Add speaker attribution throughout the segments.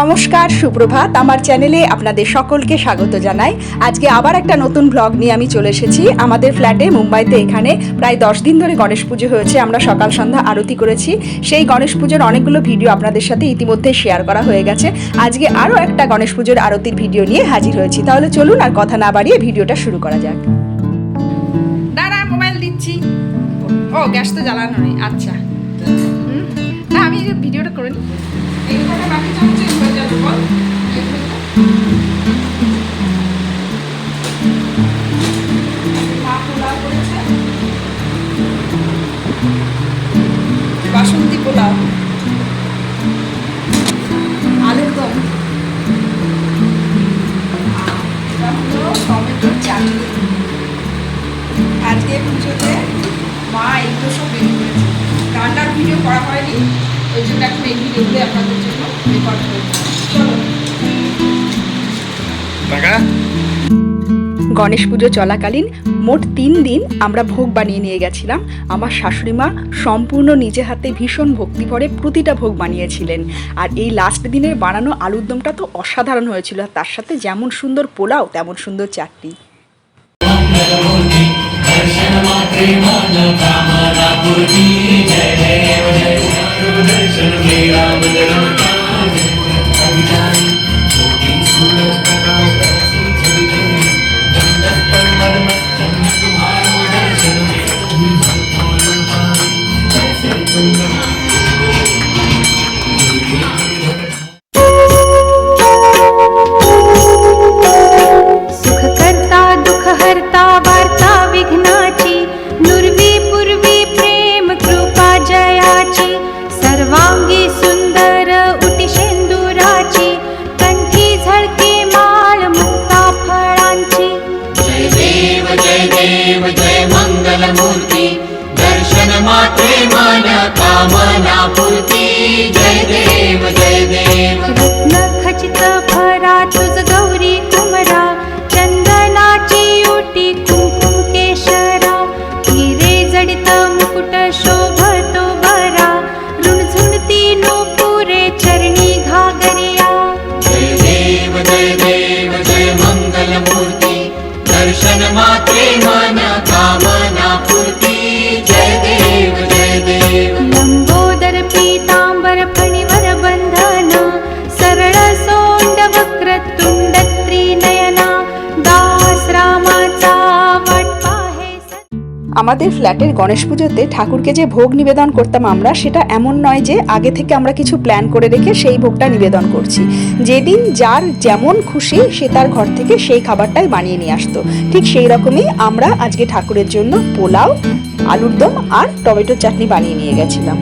Speaker 1: নমস্কার, সুপ্রভাত। আমার চ্যানেলে আপনাদের সকলকে স্বাগত জানাই। আজকে আবার একটা নতুন ব্লগ নিয়ে আমি চলে এসেছি। আমাদের ফ্ল্যাটে মুম্বাইতে এখানে প্রায় দশ দিন ধরে গণেশ পুজো হয়েছে। আমরা সকাল সন্ধ্যা আরতি করেছি। সেই গণেশ পুজোর অনেকগুলো ভিডিও আপনাদের সাথে ইতিমধ্যে শেয়ার করা হয়ে গেছে। আজকে আরও একটা গণেশ পুজোর আরতির ভিডিও নিয়ে হাজির হয়েছি। তাহলে চলুন আর কথা না বাড়িয়ে ভিডিওটা শুরু করা যাক। দাঁড়া মোবাইল দিচ্ছি। ও, গ্যাস তো জ্বালানো নেই। আচ্ছা। পোলাও আলুর দম। এটা হলো টমেটোর চাটনি। আজকে পুজোতে মা এগুলো সব বের করেছে। রান্নার ভিডিও করা হয়নি ওই জন্য এখন এই ভিডিওগুলো আপনাদের জন্য রেকর্ড করেছি চলো। গণেশ পুজো চলাকালীন মোট তিন দিন আমরা ভোগ বানিয়ে নিয়ে গেছিলাম। আমার শাশুড়ি মা সম্পূর্ণ নিজে হাতে ভীষণ ভক্তি ভরে প্রতিটা ভোগ বানিয়েছিলেন। আর এই লাস্ট দিনের বানানো আলুর দমটা তো অসাধারণ হয়েছিল। তার সাথে যেমন সুন্দর পোলাও, তেমন সুন্দর চাটনি।
Speaker 2: জয়। मंगल
Speaker 3: जय दर्शन मात्रे मन कामना पूर्ति. जय देव जय देव.
Speaker 2: रत्न खचित भरा तुझ गौरी
Speaker 1: আমাদের ফ্ল্যাটের গণেশ পুজোতে ঠাকুরকে যে ভোগ নিবেদন করতাম আমরা, সেটা এমন নয় যে আগে থেকে আমরা কিছু প্ল্যান করে রেখে সেই ভোগটা নিবেদন করছি। যেদিন যার যেমন খুশি সে তার ঘর থেকে সেই খাবারটাই বানিয়ে নিয়ে আসতো। ঠিক সেই রকমই আমরা আজকে ঠাকুরের জন্য পোলাও, আলুর দম আর টমেটোর চাটনি বানিয়ে নিয়ে গেছিলাম।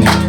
Speaker 1: now.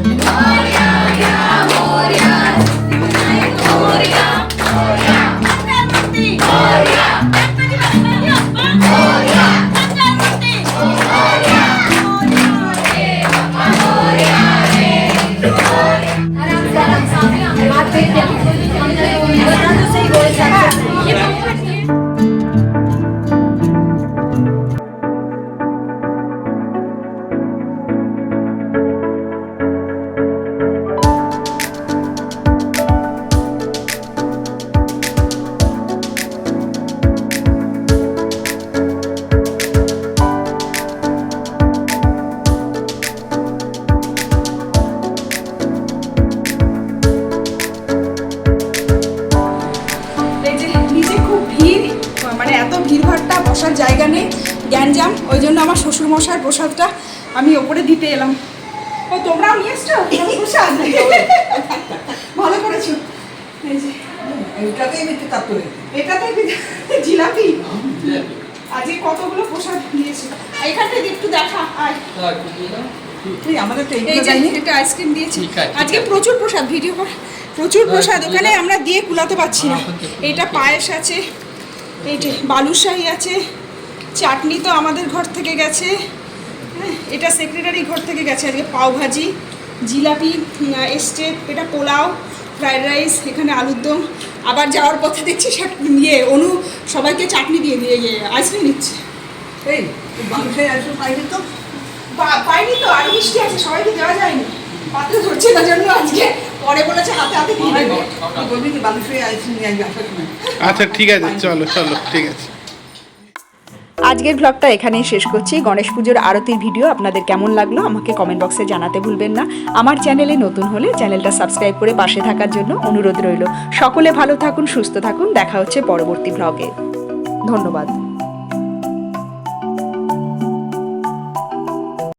Speaker 1: নেই গ্যাঞ্জাম ওই জন্য আমার শ্বশুর মশাইয়ের প্রসাদটা আমি ওপরে দিতে এলাম। ও তোমরাও নিয়ে এসছো? প্রসাদ ভালো করেছ। এই যে।
Speaker 4: এইটাতেই বেশি
Speaker 1: এটাতে জিলাপি? আজকে কতগুলো প্রসাদ দিয়েছে এখানটা একটু দেখা। আয়।
Speaker 4: এই আমাদের তো
Speaker 1: একটা আইসক্রিম দিয়েছি।
Speaker 5: আছে,
Speaker 1: আজকে প্রচুর প্রসাদ ভিডিও প্রচুর প্রসাদ। ওখানে আমরা দিয়ে কুলাতে পারছি না।
Speaker 5: আমার
Speaker 1: এইটা পায়েস আছে। এই যে বালুশাহী আছে। চাটনি তো আমাদের ঘর থেকে গেছে। হ্যাঁ, এটা সেক্রেটারি ঘর থেকে গেছে। আজকে পাও ভাজি জিলাপি এসছে এটা পোলাও ফ্রায়েড রাইস এখানে আলুর দম। আবার যাওয়ার পথে দেখছি নিয়ে অনু সবাইকে চাটনি দিয়ে দিয়ে গিয়ে আইসক্রিম
Speaker 4: এই আসলে পাইনি তো?
Speaker 1: পাইনি তো আরও মিষ্টি আছে সবাইকে দেওয়া যায়নি। পাত্র ধরছে না জন্য আজকে পরে বলেছে হাতে হাতে দিয়ে দেবে।
Speaker 4: বলবি কি মানুষের আইসক্রিম নিয়ে আসবে?
Speaker 5: আচ্ছা ঠিক আছে চলো চলো ঠিক আছে।
Speaker 1: আজকের ব্লগটা এখানেই শেষ করছি। গণেশ পুজোর আরতির ভিডিও আপনাদের কেমন লাগল আমাকে কমেন্ট বক্সে জানাতে ভুলবেন না। আমার চ্যানেলে নতুন হলে চ্যানেলটা সাবস্ক্রাইব করে পাশে থাকার জন্য অনুরোধ রইল। সকলে ভালো থাকুন, সুস্থ থাকুন। দেখা হচ্ছে পরবর্তী ব্লগে ধন্যবাদ।